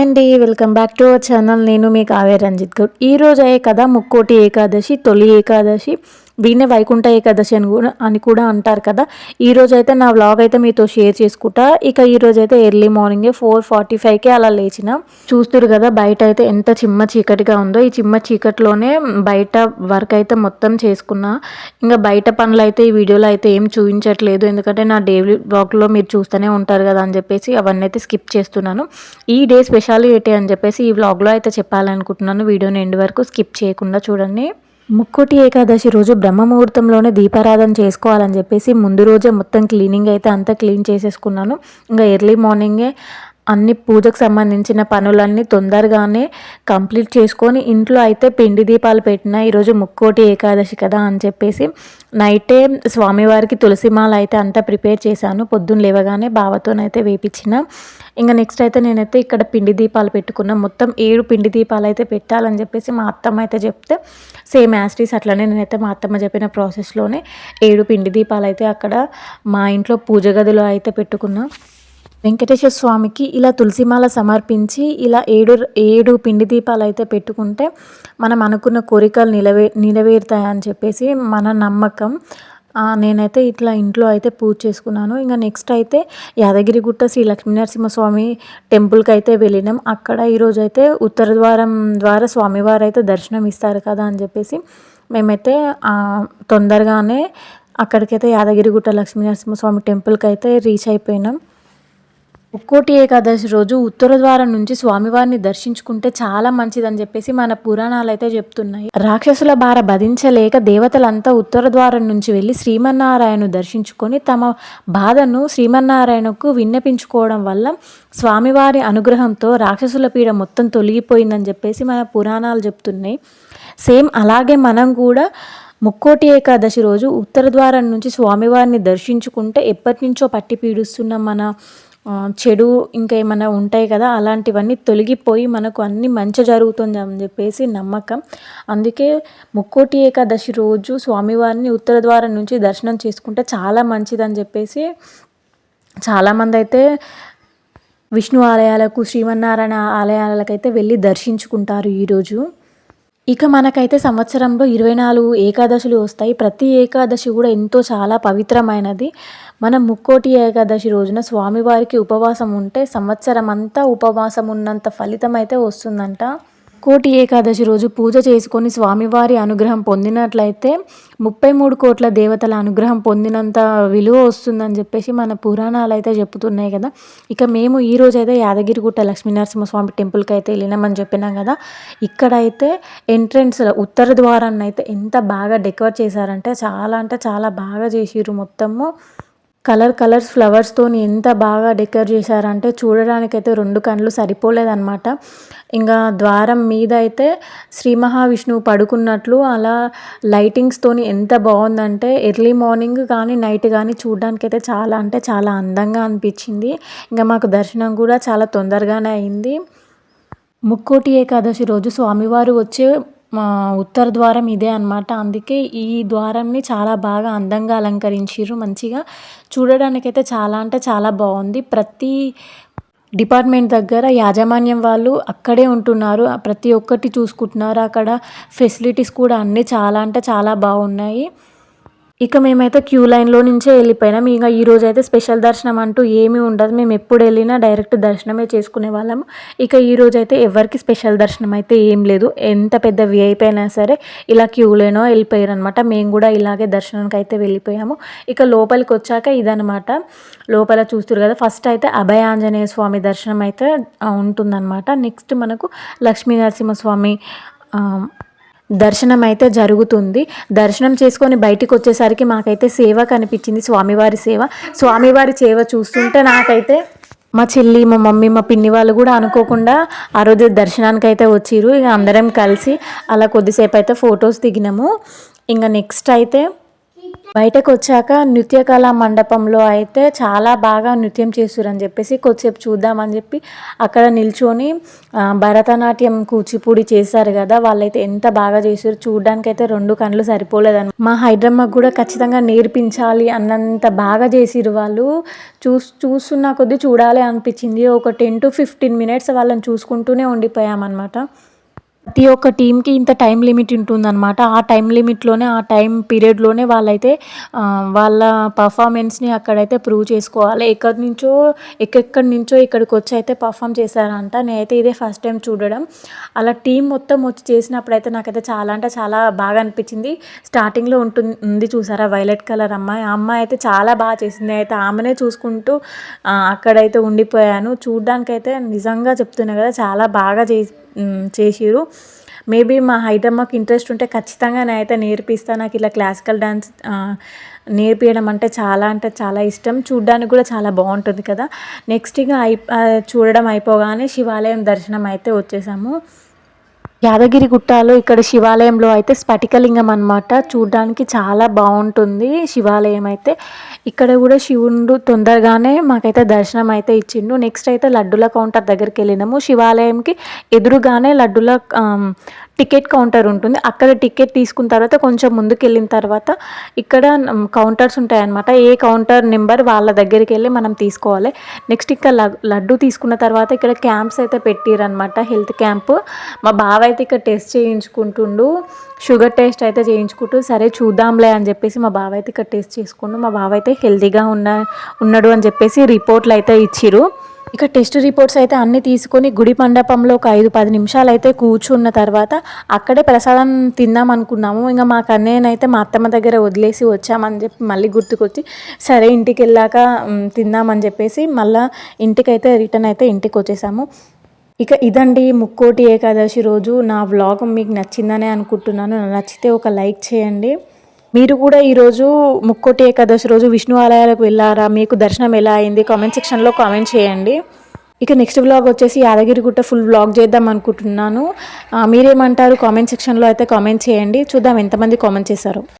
Hi అండి welcome back to our channel. నేను మీ కావే రంజిత్ గౌడ్. ఈ రోజు అయ్యే కదా ముక్కోటి ఏకాదశి తొలి ఏకాదశి. దీన్నే వైకుంఠ ఏకాదశి అని కూడా అని కూడా అంటారు కదా. ఈ రోజు అయితే నా వ్లాగ్ అయితే మీతో షేర్ చేసుకుంటా. ఇక ఈరోజు అయితే ఎర్లీ మార్నింగే ఫోర్ ఫార్టీ ఫైవ్కి అలా లేచిన. చూస్తురు కదా బయట అయితే ఎంత చిమ్మ చీకటిగా ఉందో. ఈ చిమ్మ చీకటిలోనే బయట వర్క్ అయితే మొత్తం చేసుకున్నా. ఇంకా బయట పనులు అయితే ఈ వీడియోలో అయితే ఏం చూపించట్లేదు. ఎందుకంటే నా డైలీ బ్లాగ్లో మీరు చూస్తూనే ఉంటారు కదా అని చెప్పేసి అవన్నీ అయితే స్కిప్ చేస్తున్నాను. ఈ డే స్పెషాలిటీ అని చెప్పేసి ఈ వ్లాగ్లో అయితే చెప్పాలనుకుంటున్నాను. వీడియోని ఎండ్ వరకు స్కిప్ చేయకుండా చూడండి. ముక్కోటి ఏకాదశి రోజు బ్రహ్మ ముహూర్తంలోనే దీపారాధన చేసుకోవాలని చెప్పేసి ముందు రోజే మొత్తం క్లీనింగ్ అయితే అంతా క్లీన్ చేసేసుకున్నాను. ఇంకా ఎర్లీ మార్నింగే అన్ని పూజకు సంబంధించిన పనులన్నీ తొందరగానే కంప్లీట్ చేసుకొని ఇంట్లో అయితే పిండి దీపాలు పెట్టిన ఈరోజు ముక్కోటి ఏకాదశి కదా అని చెప్పేసి నైటే స్వామివారికి తులసిమాల అయితే అంతా ప్రిపేర్ చేశాను. పొద్దున్న లేవగానే బావతోనైతే వేపించిన. ఇంకా నెక్స్ట్ అయితే నేనైతే ఇక్కడ పిండి దీపాలు పెట్టుకున్నా. మొత్తం ఏడు పిండి దీపాలు అయితే పెట్టాలని చెప్పేసి మా అత్తమ్మ అయితే చెప్తే సేమ్ యాస్టీస్ అట్లనే నేనైతే మా అత్తమ్మ చెప్పిన ప్రాసెస్లోనే ఏడు పిండి దీపాలు అయితే అక్కడ మా ఇంట్లో పూజ గదిలో అయితే పెట్టుకున్నా. వెంకటేశ్వర స్వామికి ఇలా తులసిమాల సమర్పించి ఇలా ఏడు ఏడు పిండి దీపాలు అయితే పెట్టుకుంటే మనం అనుకున్న కోరికలు నిలవే నెరవేరుతాయని చెప్పేసి మన నమ్మకం. నేనైతే ఇట్లా ఇంట్లో అయితే పూజ చేసుకున్నాను. ఇంకా నెక్స్ట్ అయితే యాదగిరిగుట్ట శ్రీ లక్ష్మీనరసింహస్వామి టెంపుల్కి అయితే వెళ్ళినాం. అక్కడ ఈరోజు అయితే ఉత్తర ద్వారం ద్వారా స్వామివారు అయితే దర్శనం ఇస్తారు కదా అని చెప్పేసి మేమైతే తొందరగానే అక్కడికైతే యాదగిరిగుట్ట లక్ష్మీనరసింహస్వామి టెంపుల్కి అయితే రీచ్ అయిపోయినాం. ముక్కోటి ఏకాదశి రోజు ఉత్తర ద్వారం నుంచి స్వామివారిని దర్శించుకుంటే చాలా మంచిదని చెప్పేసి మన పురాణాలు అయితే చెప్తున్నాయి. రాక్షసుల బార భరించలేక దేవతలంతా ఉత్తర ద్వారం నుంచి వెళ్ళి శ్రీమన్నారాయణను దర్శించుకొని తమ బాధను శ్రీమన్నారాయణకు విన్నపించుకోవడం వల్ల స్వామివారి అనుగ్రహంతో రాక్షసుల పీడ మొత్తం తొలగిపోయిందని చెప్పేసి మన పురాణాలు చెప్తున్నాయి. సేమ్ అలాగే మనం కూడా ముక్కోటి ఏకాదశి రోజు ఉత్తర ద్వారం నుంచి స్వామివారిని దర్శించుకుంటే ఎప్పటి నుంచో పట్టి పీడుస్తున్న మన చెడు ఇంకా ఏమైనా ఉంటాయి కదా అలాంటివన్నీ తొలగిపోయి మనకు అన్ని మంచి జరుగుతుంది అని చెప్పేసి నమ్మకం. అందుకే ముక్కోటి ఏకాదశి రోజు స్వామివారిని ఉత్తర ద్వారం నుంచి దర్శనం చేసుకుంటే చాలా మంచిదని చెప్పేసి చాలామంది అయితే విష్ణు ఆలయాలకు శ్రీమన్నారాయణ ఆలయాలకైతే వెళ్ళి దర్శించుకుంటారు ఈరోజు. ఇక మనకైతే సంవత్సరంలో ఇరవై నాలుగు ఏకాదశులు వస్తాయి. ప్రతి ఏకాదశి కూడా ఎంతో చాలా పవిత్రమైనది. మనం ముక్కోటి ఏకాదశి రోజున స్వామివారికి ఉపవాసం ఉంటే సంవత్సరం అంతా ఉపవాసం ఉన్నంత ఫలితం అయితే వస్తుందంట. కోటి ఏకాదశి రోజు పూజ చేసుకొని స్వామివారి అనుగ్రహం పొందినట్లయితే ముప్పై మూడు కోట్ల దేవతల అనుగ్రహం పొందినంత విలువ వస్తుందని చెప్పేసి మన పురాణాలు అయితే చెప్తున్నాయి కదా. ఇక మేము ఈ రోజు అయితే యాదగిరిగుట్ట లక్ష్మీనరసింహస్వామి టెంపుల్కి అయితే వెళ్ళినామని చెప్పినాం కదా. ఇక్కడైతే ఎంట్రెన్స్ ఉత్తర ద్వారాన్ని అయితే ఎంత బాగా డెకరేట్ చేశారంటే చాలా అంటే చాలా బాగా చేసిర్రు మొత్తము. కలర్ కలర్స్ ఫ్లవర్స్తో ఎంత బాగా డెకర్ చేశారంటే చూడడానికైతే రెండు కళ్ళు సరిపోలేదన్నమాట. ఇంకా ద్వారం మీద అయితే శ్రీ మహావిష్ణువు పడుకున్నట్లు అలా లైటింగ్స్తోని ఎంత బాగుందంటే ఎర్లీ మార్నింగ్ కానీ నైట్ కానీ చూడడానికైతే చాలా అంటే చాలా అందంగా అనిపించింది. ఇంకా మాకు దర్శనం కూడా చాలా తొందరగానే అయింది. ముక్కోటి ఏకాదశి రోజు స్వామివారు వచ్చే మా ఉత్తర ద్వారం ఇదే అనమాట అందుకే ఈ ద్వారంని చాలా బాగా అందంగా అలంకరించారు మంచిగా. చూడడానికైతే చాలా అంటే చాలా బాగుంది. ప్రతి డిపార్ట్మెంట్ దగ్గర యాజమాన్యం వాళ్ళు అక్కడే ఉంటున్నారు. ప్రతి ఒక్కటి చూసుకుంటున్నారు. అక్కడ ఫెసిలిటీస్ కూడా అన్నీ చాలా అంటే చాలా బాగున్నాయి. ఇక మేమైతే క్యూ లైన్లో నుంచే వెళ్ళిపోయినాం. ఇంకా ఈరోజు అయితే స్పెషల్ దర్శనం అంటూ ఏమీ ఉండదు. మేము ఎప్పుడు వెళ్ళినా డైరెక్ట్ దర్శనమే చేసుకునే వాళ్ళము. ఇక ఈరోజు అయితే ఎవరికి స్పెషల్ దర్శనం అయితే ఏం లేదు. ఎంత పెద్ద అయిపోయినా అయినా సరే ఇలా క్యూలేనో వెళ్ళిపోయారు అనమాట మేము కూడా ఇలాగే దర్శనానికి అయితే వెళ్ళిపోయాము. ఇక లోపలికి వచ్చాక ఇదనమాట. లోపల చూస్తారు కదా ఫస్ట్ అయితే అభయ ఆంజనేయ స్వామి దర్శనం అయితే ఉంటుందన్నమాట నెక్స్ట్ మనకు లక్ష్మీ నరసింహస్వామి దర్శనం అయితే జరుగుతుంది. దర్శనం చేసుకొని బయటికి వచ్చేసరికి మాకైతే సేవ కనిపించింది. స్వామివారి సేవ. స్వామివారి సేవ చూస్తుంటే నాకైతే మా చెల్లి మా మమ్మీ మా పిన్ని వాళ్ళు కూడా అనుకోకుండా ఆ రోజు దర్శనానికి అయితే వచ్చిరు ఇక అందరం కలిసి అలా కొద్దిసేపు అయితే ఫొటోస్ దిగినాము. ఇంకా నెక్స్ట్ అయితే బయటకు వచ్చాక నృత్యకళా మండపంలో అయితే చాలా బాగా నృత్యం చేస్తురని చెప్పేసి కొద్దిసేపు చూద్దామని చెప్పి అక్కడ నిల్చొని భరతనాట్యం కూచిపూడి చేశారు కదా వాళ్ళైతే ఎంత బాగా చేశారు చూడడానికి అయితే రెండు కళ్ళు సరిపోలేదని. మా హైదరాబాద్ కూడా ఖచ్చితంగా నేర్పించాలి అన్నంత బాగా చేసిరు వాళ్ళు. చూస్ చూస్తున్న కొద్దీ చూడాలి అనిపించింది. ఒక టెన్ టు ఫిఫ్టీన్ మినిట్స్ వాళ్ళని చూసుకుంటూనే ఉండిపోయామన్నమాట. ప్రతి ఒక్క టీంకి ఇంత టైం లిమిట్ ఉంటుందన్నమాట. ఆ టైం లిమిట్లోనే ఆ టైం పీరియడ్లోనే వాళ్ళైతే వాళ్ళ పర్ఫార్మెన్స్ని అక్కడైతే ప్రూవ్ చేసుకోవాలి. ఎక్కడి నుంచో ఎక్కడెక్కడి నుంచో ఇక్కడికి వచ్చి అయితే పర్ఫామ్ చేశారంట. నేనైతే ఇదే ఫస్ట్ టైం చూడడం. అలా టీం మొత్తం వచ్చి చేసినప్పుడు అయితే నాకైతే చాలా అంటే చాలా బాగా అనిపించింది. స్టార్టింగ్లో ఉంటుంది ఉంది చూసారా వైలెట్ కలర్ అమ్మాయి. ఆ అమ్మాయి అయితే చాలా బాగా చేసింది. అయితే ఆమెనే చూసుకుంటూ అక్కడైతే ఉండిపోయాను. చూడ్డానికైతే నిజంగా చెప్తున్నా కదా చాలా బాగా చేసి చేసిరు మేబీ మా హైదరాబాద్కి ఇంట్రెస్ట్ ఉంటే ఖచ్చితంగా నేనైతే నేర్పిస్తాను నాకు ఇలా క్లాసికల్ డ్యాన్స్ నేర్పించడం అంటే చాలా అంటే చాలా ఇష్టం. చూడ్డానికి కూడా చాలా బాగుంటుంది కదా. నెక్స్ట్ ఇక అయి చూడడం అయిపోగానే శివాలయం దర్శనం అయితే వచ్చేసాము. యాదగిరి గుట్టలో ఇక్కడ శివాలయంలో అయితే స్ఫటికలింగం అనమాట చూడడానికి చాలా బాగుంటుంది శివాలయం అయితే. ఇక్కడ కూడా శివుడు తొందరగానే మాకైతే దర్శనం అయితే ఇచ్చిండు. నెక్స్ట్ అయితే లడ్డుల కౌంటర్ దగ్గరికి వెళ్ళినాము. శివాలయంకి ఎదురుగానే లడ్డుల టికెట్ కౌంటర్ ఉంటుంది. అక్కడ టికెట్ తీసుకున్న తర్వాత కొంచెం ముందుకు వెళ్ళిన తర్వాత ఇక్కడ కౌంటర్స్ ఉంటాయన్నమాట. ఏ కౌంటర్ నెంబర్ వాళ్ళ దగ్గరికి వెళ్ళి మనం తీసుకోవాలి. నెక్స్ట్ ఇక్కడ లడ్డు తీసుకున్న తర్వాత ఇక్కడ క్యాంప్స్ అయితే పెట్టిరనమాట హెల్త్ క్యాంప్. మా బావ అయితే ఇక్కడ టెస్ట్ చేయించుకుంటుండు. షుగర్ టెస్ట్ అయితే చేయించుకుంటూ సరే చూద్దాంలే అని చెప్పేసి మా బావ అయితే ఇక్కడ టెస్ట్ చేసుకుంటూ మా బావ అయితే హెల్తీగా ఉన్న ఉన్నాడు అని చెప్పేసి రిపోర్ట్లు అయితే ఇచ్చిరు ఇక టెస్ట్ రిపోర్ట్స్ అయితే అన్ని తీసుకొని గుడి మండపంలో ఒక ఐదు పది నిమిషాలు అయితే కూర్చున్న తర్వాత అక్కడే ప్రసాదం తిందాం అనుకున్నాము. ఇంకా మా కన్నయ్యనైతే మా అత్తమ్మ దగ్గర వదిలేసి వచ్చామని చెప్పి మళ్ళీ గుర్తుకొచ్చి సరే ఇంటికి వెళ్ళాక తిందామని చెప్పేసి మళ్ళీ ఇంటికైతే రిటర్న్ అయితే ఇంటికి వచ్చేసాము ఇక ఇదండి ముక్కోటి ఏకాదశి రోజు. నా వ్లాగ్ మీకు నచ్చిందనే అనుకుంటున్నాను. నచ్చితే ఒక లైక్ చేయండి. మీరు కూడా ఈరోజు ముక్కోటి ఏకాదశి రోజు విష్ణు ఆలయాలకు వెళ్ళారా? మీకు దర్శనం ఎలా అయింది? కామెంట్ సెక్షన్లో కామెంట్ చేయండి. ఇక నెక్స్ట్ వ్లాగ్ వచ్చేసి యాదగిరిగుట్ట ఫుల్ వ్లాగ్ చేద్దాం అనుకుంటున్నాను. మీరేమంటారు? కామెంట్ సెక్షన్లో అయితే కామెంట్ చేయండి. చూద్దాం ఎంతమంది కామెంట్ చేశారు.